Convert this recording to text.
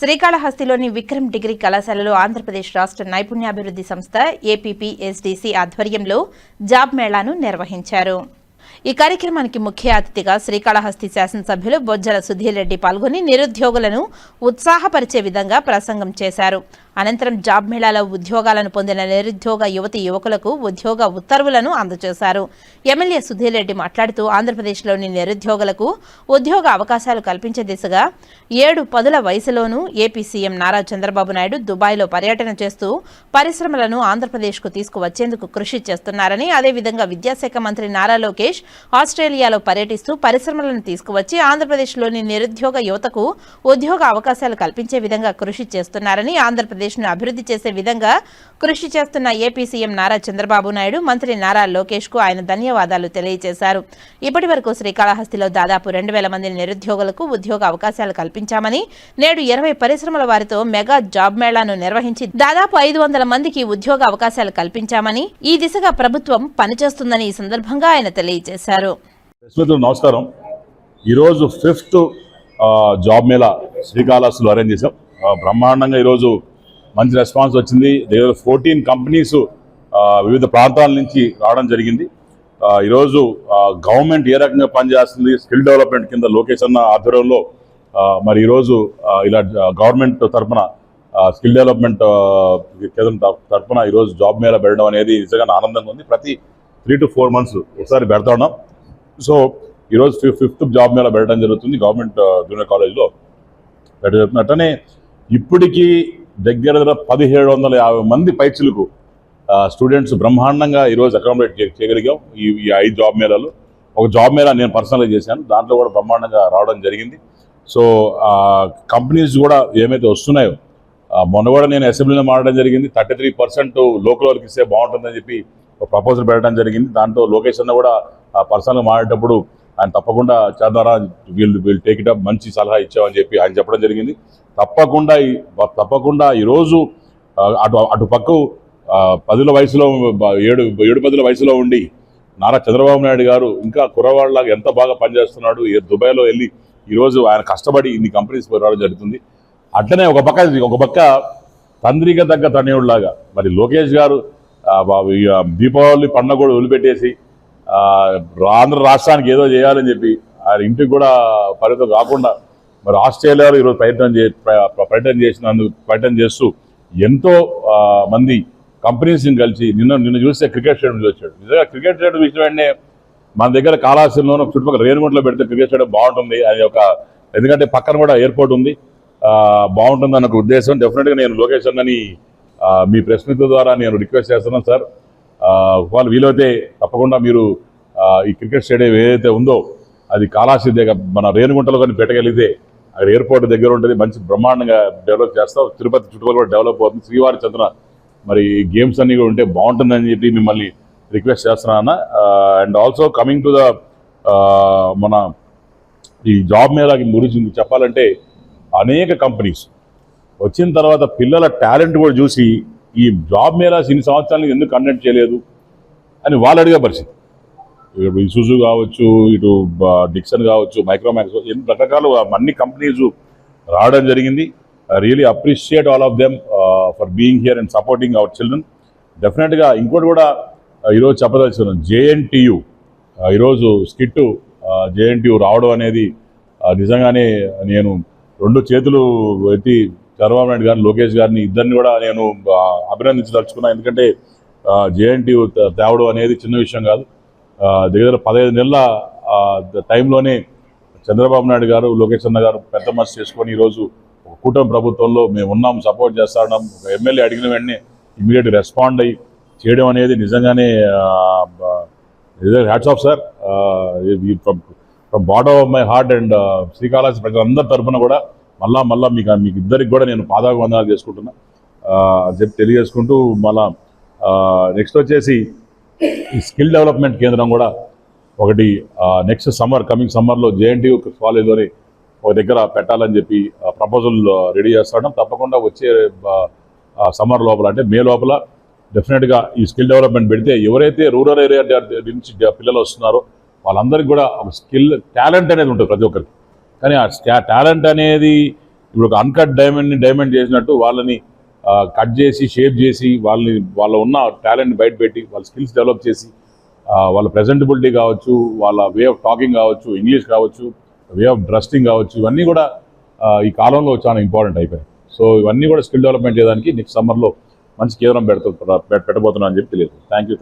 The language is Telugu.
శ్రీకాళహస్తిలోని విక్రమ్ డిగ్రీ కళాశాలలో ఆంధ్రప్రదేశ్ రాష్ట్ర నైపుణ్యాభివృద్ధి సంస్థ ఏపీపీఎస్డీసీ ఆధ్వర్యంలో జాబ్ మేళాను నిర్వహించారు. ఈ కార్యక్రమానికి ముఖ్య అతిథిగా శ్రీకాళహస్తి శాసనసభ్యులు బొజ్జల సుధీర్ రెడ్డి పాల్గొని నిరుద్యోగులను ఉత్సాహపరిచే విధంగా ప్రసంగం చేశారు. అనంతరం జాబ్ మేళాలో ఉద్యోగాలను పొందిన నిరుద్యోగ యువతి యువకులకు ఉద్యోగ ఉత్తర్వులను అందజేశారు. ఎమ్మెల్యే సుధీర్ రెడ్డి మాట్లాడుతూ ఆంధ్రప్రదేశ్లోని నిరుద్యోగులకు ఉద్యోగ అవకాశాలు కల్పించే దిశగా ఏడు పదుల వయసులోనూ ఏపీ సీఎం నారా చంద్రబాబు నాయుడు దుబాయ్లో పర్యటన చేస్తూ పరిశ్రమలను ఆంధ్రప్రదేశ్కు తీసుకువచ్చేందుకు కృషి చేస్తున్నారని అదేవిధంగా విద్యాశాఖ మంత్రి నారా లోకేష్ ఆస్ట్రేలియాలో పర్యటిస్తూ పరిశ్రమలను తీసుకువచ్చి ఆంధ్రప్రదేశ్లోని నిరుద్యోగ యువతకు ఉద్యోగ అవకాశాలు కల్పించే విధంగా కృషి చేస్తున్నారని ఆంధ్రప్రదేశ్ను అభివృద్ధి చేసే విధంగా కృషి చేస్తున్న ఏపీ సీఎం నారా చంద్రబాబు నాయుడు మంత్రి నారా లోకేష్కు ఆయన ధన్యవాదాలు తెలియజేశారు. ఇప్పటి వరకు శ్రీకాళహస్తిలో దాదాపు రెండు వేల మంది నిరుద్యోగులకు ఉద్యోగ అవకాశాలు కల్పించామని నేడు ఇరవై పరిశ్రమల వారితో మెగా జాబ్ మేళాను నిర్వహించి దాదాపు ఐదు వందల మందికి ఉద్యోగ అవకాశాలు కల్పించామని ఈ దిశగా ప్రభుత్వం పనిచేస్తుందని ఈ సందర్భంగా ఆయన తెలియజేశారు. నమస్కారం. ఈరోజు ఫిఫ్త్ జాబ్ మేళా శ్రీకాళహస్తిలో అరేంజ్ చేశాం. బ్రహ్మాండంగా ఈరోజు మంచి రెస్పాన్స్ వచ్చింది. దగ్గర ఫోర్టీన్ కంపెనీస్ వివిధ ప్రాంతాల నుంచి రావడం జరిగింది. ఈరోజు గవర్నమెంట్ ఏ రకంగా పనిచేస్తుంది స్కిల్ డెవలప్మెంట్ కింద లోకేష్ అన్న ఆధ్వర్యంలో మరి ఈరోజు ఇలా గవర్నమెంట్ తరఫున స్కిల్ డెవలప్మెంట్ కేంద్రం తరఫున ఈరోజు జాబ్ మేళ పెట్టడం అనేది నిజంగా ఆనందంగా ఉంది. ప్రతి త్రీ టు ఫోర్ మంత్స్ ఒకసారి పెడతా ఉన్నాం. సో ఈరోజు ఫిఫ్త్ జాబ్ మేళ పెట్టడం జరుగుతుంది. గవర్నమెంట్ జూనియర్ కాలేజ్లో పెట్టడం అట్లనే ఇప్పటికీ దగ్గర దగ్గర పదిహేడు వందల యాభై మంది పైచులకు స్టూడెంట్స్ బ్రహ్మాండంగా ఈరోజు అకామిడేట్ చేయగలిగాం. ఈ ఈ ఐదు జాబ్ మేళాలు. ఒక జాబ్ మేళా నేను పర్సనల్గా చేశాను. దాంట్లో కూడా బ్రహ్మాండంగా రావడం జరిగింది. సో కంపెనీస్ కూడా ఏమైతే వస్తున్నాయో మొన్న కూడా నేను అసెంబ్లీలో మారడం జరిగింది. థర్టీ త్రీ పర్సెంట్ లోకల్ వాళ్ళకి ఇస్తే బాగుంటుందని చెప్పి ఒక ప్రపోజల్ పెట్టడం జరిగింది. దాంట్లో లోకేష్ కూడా పర్సనల్గా మారేటప్పుడు ఆయన తప్పకుండా చేద్దారా వీళ్ళు వీళ్ళు టేక్ ఇట్ అప్ మంచి సలహా ఇచ్చామని చెప్పి ఆయన చెప్పడం జరిగింది. తప్పకుండా తప్పకుండా ఈరోజు అటు అటు పక్క పదుల వయసులో ఏడు ఏడు పదుల వయసులో ఉండి నారా చంద్రబాబు నాయుడు గారు ఇంకా కుర్రవాళ్ళలాగా ఎంత బాగా పనిచేస్తున్నాడు దుబాయ్లో వెళ్ళి ఈరోజు ఆయన కష్టపడి ఇన్ని కంపెనీస్ రావడం జరుగుతుంది. అట్లనే ఒక పక్క ఒక పక్క తండ్రిగా తగ్గ తనయుడిలాగా మరి లోకేష్ గారు బాబు దీపావళి పండుగ కూడా వదిలిపెట్టేసి ఆంధ్ర రాష్ట్రానికి ఏదో చేయాలని చెప్పి ఆయన ఇంటికి కూడా పరిమితం కాకుండా మరి ఆస్ట్రేలియాలో ఈరోజు పర్యటన చే పర్యటన చేసినందుకు పర్యటన చేస్తూ ఎంతో మంది కంపెనీస్ని కలిసి నిన్న నిన్న చూస్తే క్రికెట్ స్టేడియం వచ్చాడు. నిజంగా క్రికెట్ స్టేడియం చూసిన వెంటనే మన దగ్గర కాళాశ్రీలోనూ చుట్టుపక్కల రేణుగుంటలో పెడితే క్రికెట్ స్టేడియం బాగుంటుంది అది ఒక ఎందుకంటే పక్కన కూడా ఎయిర్పోర్ట్ ఉంది. బాగుంటుంది అన్న ఒక ఉద్దేశం. డెఫినెట్గా నేను లోకేష్ అన్నని మీ ప్రెస్ మీట్ ద్వారా నేను రిక్వెస్ట్ చేస్తున్నాను సార్. వాళ్ళు వీలైతే తప్పకుండా మీరు ఈ క్రికెట్ స్టేడియం ఏదైతే ఉందో అది కాలాసి దగ్గర మన రేణుగుంటలో కానీ పెట్టగలిగితే అక్కడ ఎయిర్పోర్ట్ దగ్గర ఉంటుంది మంచి బ్రహ్మాండంగా డెవలప్ చేస్తాం. తిరుపతి చుట్టుపక్కల కూడా డెవలప్ అవుతుంది. శ్రీవారి చంద్ర మరి గేమ్స్ అన్నీ కూడా ఉంటే బాగుంటుందని చెప్పి మిమ్మల్ని రిక్వెస్ట్ చేస్తున్నాను and also coming to the మన ఈ జాబ్ మీద గురించి చెప్పాలంటే అనేక కంపెనీస్ వచ్చిన తర్వాత పిల్లల టాలెంట్ కూడా చూసి ఈ జాబ్ మేళాస్ ఇన్ని సంవత్సరాలు ఎందుకు కండక్ట్ చేయలేదు? అని వాళ్ళు అడిగే పరిస్థితి. ఇప్పుడు ఇసుజు కావచ్చు ఇటు డిక్సన్ కావచ్చు మైక్రోమాక్స్ ఎన్ని రకరకాలు అన్ని కంపెనీస్ రావడం జరిగింది. Really appreciate all of them for being here and supporting our children. డెఫినెట్గా ఇంకోటి కూడా ఈరోజు చెప్పదలుచుకున్నాను జేఎన్టీయు ఈరోజు స్కిట్టు జేఎన్టీయు రావడం అనేది నిజంగానే నేను రెండు చేతులు ఎత్తి చంద్రబాబు నాయుడు గారిని లోకేష్ గారిని ఇద్దరిని కూడా నేను అభినందించదలుచుకున్నాను ఎందుకంటే జేఎన్టీయు తేవడం అనేది చిన్న విషయం కాదు. దగ్గర పదహైదు నెలల టైంలోనే చంద్రబాబు నాయుడు గారు లోకేష్ అన్న గారు పెద్ద మనసు చేసుకొని ఈరోజు కూటమి ప్రభుత్వంలో మేము ఉన్నాం సపోర్ట్ చేస్తా ఉన్నాం ఒక ఎమ్మెల్యే అడిగిన వెంటనే ఇమీడియట్ రెస్పాండ్ అయ్యి చేయడం అనేది నిజంగానే hats off sir. From from bottom of my heart and Srikalahasti ప్రజలందరి తరఫున కూడా మళ్ళా మళ్ళా మీకు మీకు ఇద్దరికి కూడా నేను పాదాభివందనాలు చేసుకుంటున్నా. అని చెప్పి తెలియజేసుకుంటూ మళ్ళా నెక్స్ట్ వచ్చేసి ఈ స్కిల్ డెవలప్మెంట్ కేంద్రం కూడా ఒకటి నెక్స్ట్ సమ్మర్ కమింగ్ సమ్మర్లో జేఎన్టీ కాలేజ్లోని ఒక దగ్గర పెట్టాలని చెప్పి ప్రపోజల్ రెడీ చేస్తాడం తప్పకుండా వచ్చే సమ్మర్ లోపల అంటే మే లోపల డెఫినెట్గా ఈ స్కిల్ డెవలప్మెంట్ పెడితే ఎవరైతే రూరల్ ఏరియా నుంచి పిల్లలు వస్తున్నారో వాళ్ళందరికీ కూడా ఒక స్కిల్ టాలెంట్ అనేది ఉంటుంది ప్రతి ఒక్కరికి. కానీ ఆ టాలెంట్ అనేది ఇప్పుడు ఒక అన్కట్ డైమండ్ని డైమండ్ చేసినట్టు వాళ్ళని కట్ చేసి షేప్ చేసి వాళ్ళని వాళ్ళ ఉన్న టాలెంట్ బయట పెట్టి వాళ్ళ స్కిల్స్ డెవలప్ చేసి వాళ్ళ ప్రెజెంటబిలిటీ కావచ్చు వాళ్ళ వే ఆఫ్ టాకింగ్ కావచ్చు ఇంగ్లీష్ కావచ్చు వే ఆఫ్ డ్రస్టింగ్ కావచ్చు ఇవన్నీ కూడా ఈ కాలంలో చాలా ఇంపార్టెంట్ అయిపోయాయి. సో ఇవన్నీ కూడా స్కిల్ డెవలప్మెంట్ చేయడానికి నెక్స్ట్ సమ్మర్లో మంచి కేంద్రం పెడుతూ పెట్టబోతున్నా అని చెప్పి తెలియదు. Thank you